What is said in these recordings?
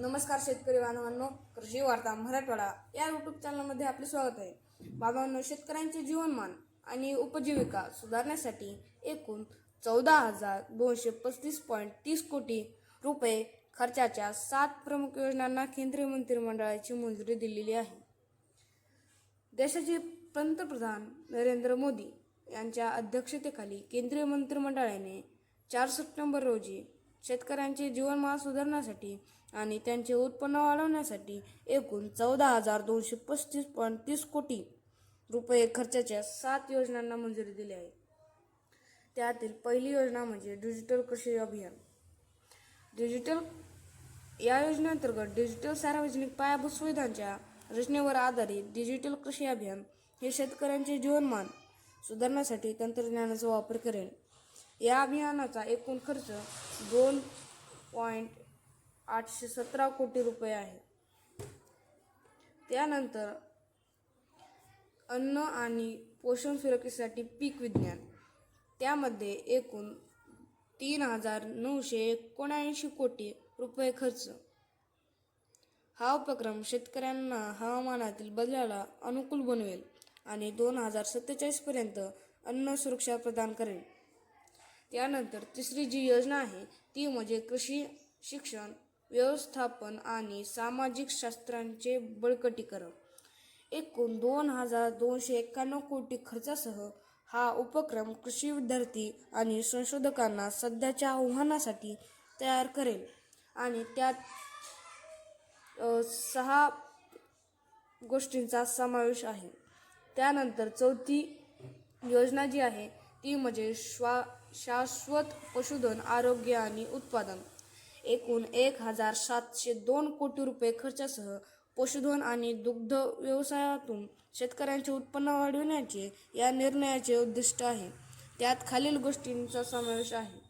नमस्कार शेतकरी बांधवांनो कृषी वार्ता मराठवाडा या युट्यूब चॅनलमध्ये आपले स्वागत आहे. बांधवांनो शेतकऱ्यांचे जीवनमान आणि उपजीविका सुधारण्यासाठी एकूण चौदा हजार दोनशे पस्तीस पॉईंट तीस कोटी रुपये खर्चाच्या सात प्रमुख योजनांना केंद्रीय मंत्रिमंडळाची मंजुरी दिलेली आहे. देशाचे पंतप्रधान नरेंद्र मोदी यांच्या अध्यक्षतेखाली केंद्रीय मंत्रिमंडळाने चार सप्टेंबर रोजी शेतकऱ्यांचे जीवनमान सुधारण्यासाठी आणि त्यांचे उत्पन्न वाढवण्यासाठी एकूण चौदा हजार दोनशे पस्तीस पॉईंट तीस कोटी रुपये खर्चाच्या सात योजनांना मंजुरी दिली आहे. त्यातील पहिली योजना म्हणजे डिजिटल कृषी अभियान. डिजिटल या योजनेअंतर्गत डिजिटल सार्वजनिक पायाभूत सुविधांच्या रचनेवर आधारित डिजिटल कृषी अभियान हे शेतकऱ्यांचे जीवनमान सुधारण्यासाठी तंत्रज्ञानाचा वापर करेल. या अभियानाचा एकूण खर्च दोन पॉईंट आठशे सतरा कोटी रुपये आहे. त्यानंतर अन्न आणि पोषण सुरक्षेसाठी पीक विज्ञान. त्यामध्ये एकूण तीन हजार नऊशे एकोणऐंशी कोटी रुपये खर्च. हा उपक्रम शेतकऱ्यांना हवामानातील बदलाला अनुकूल बनवेल आणि दोन हजार सत्तेचाळीसपर्यंत अन्न सुरक्षा प्रदान करेल. त्यानंतर तिसरी जी योजना आहे ती म्हणजे कृषी शिक्षण व्यवस्थापन आणि सामाजिक शास्त्रांचे बळकटीकरण. एकूण दोन हजार दोनशे एक्क्याण्णव कोटी खर्चासह हा उपक्रम कृषी विद्यार्थी आणि संशोधकांना सध्याच्या आव्हानासाठी तयार करेल. आणि त्यात सहा गोष्टींचा समावेश आहे. त्यानंतर चौथी योजना जी आहे ती म्हणजे श्वा शाश्वत पशुधन आरोग्य आणि उत्पादन. एकूण एक हजार सातशे दोन कोटी रुपये खर्चासह पशुधन आणि दुग्ध व्यवसायातून शेतकऱ्यांचे उत्पन्न वाढविण्याचे या निर्णयाचे उद्दिष्ट आहे. त्यात खालील गोष्टींचा समावेश आहे.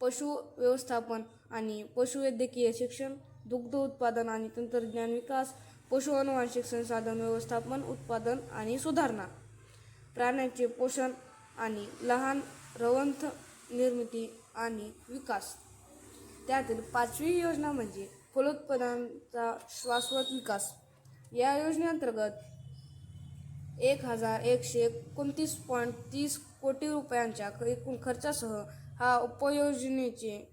पशु व्यवस्थापन आणि पशुवैद्यकीय शिक्षण दुग्ध उत्पादन आणि तंत्रज्ञान विकास पशु अनुवांशिक संसाधन व्यवस्थापन उत्पादन आणि सुधारणा. प्राण्यांचे पोषण आणि लहान रवंथ निर्मिती आणि विकास. त्यातील पाचवी योजना म्हणजे फलोत्पादनाचा शाश्वत विकास. या योजनेअंतर्गत एक हजार एकशे एकोणतीस पॉईंट तीस कोटी रुपयांच्या एकूण खर्चासह हा उपयोजनेचे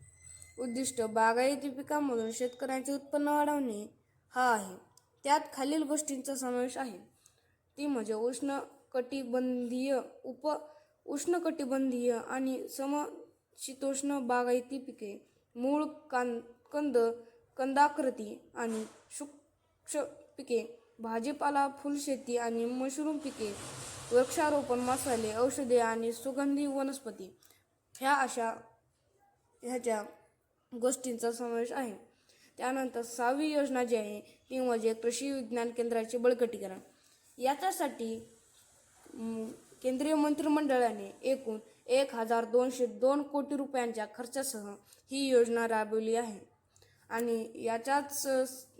उद्दिष्ट बागायती पिकांमधून शेतकऱ्यांचे उत्पन्न वाढवणे हा आहे. त्यात खालील गोष्टींचा समावेश आहे. ती म्हणजे उष्णकटिबंधीय उप उष्णकटिबंधीय आणि समशीतोष्ण बागायती पिके मूळ कां कंद कंदाकृती आणि शुक्ष पिके भाजीपाला फुलशेती आणि मशरूम पिके वृक्षारोपण मसाले औषधे आणि सुगंधी वनस्पती ह्या अशा ह्याच्या गोष्टींचा समावेश आहे. त्यानंतर सहावी योजना जी आहे ती म्हणजे कृषी विज्ञान केंद्राचे बळकटीकरण याच्यासाठी केंद्रीय मंत्रिमंडळाने एकूण एक हजार दोनशे दोन कोटी रुपयांच्या खर्चासह ही योजना राबवली आहे. आणि याच्याच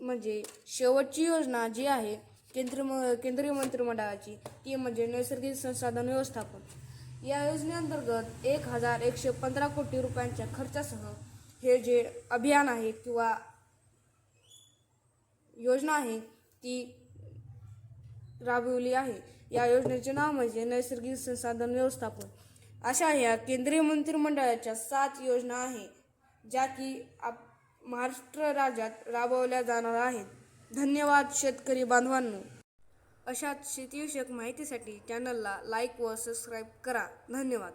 म्हणजे शेवटची योजना जी आहे केंद्र म केंद्रीय मंत्रिमंडळाची ती म्हणजे नैसर्गिक संसाधन व्यवस्थापन. या योजनेअंतर्गत एक हजार एकशे पंधरा कोटी रुपयांच्या खर्चासह हे जे अभियान आहे किंवा योजना आहे ती राबवली आहे. या योजनेचे नाव म्हणजे नैसर्गिक संसाधन व्यवस्थापन. अशा ह्या केंद्रीय मंत्रिमंडळाच्या सात योजना आहे ज्या की आप महाराष्ट्र राज्यात राबवल्या जाणार आहेत. धन्यवाद शेतकरी बांधवांनो. अशाच शेतीविषयक माहितीसाठी चॅनलला लाईक व सबस्क्राईब करा. धन्यवाद.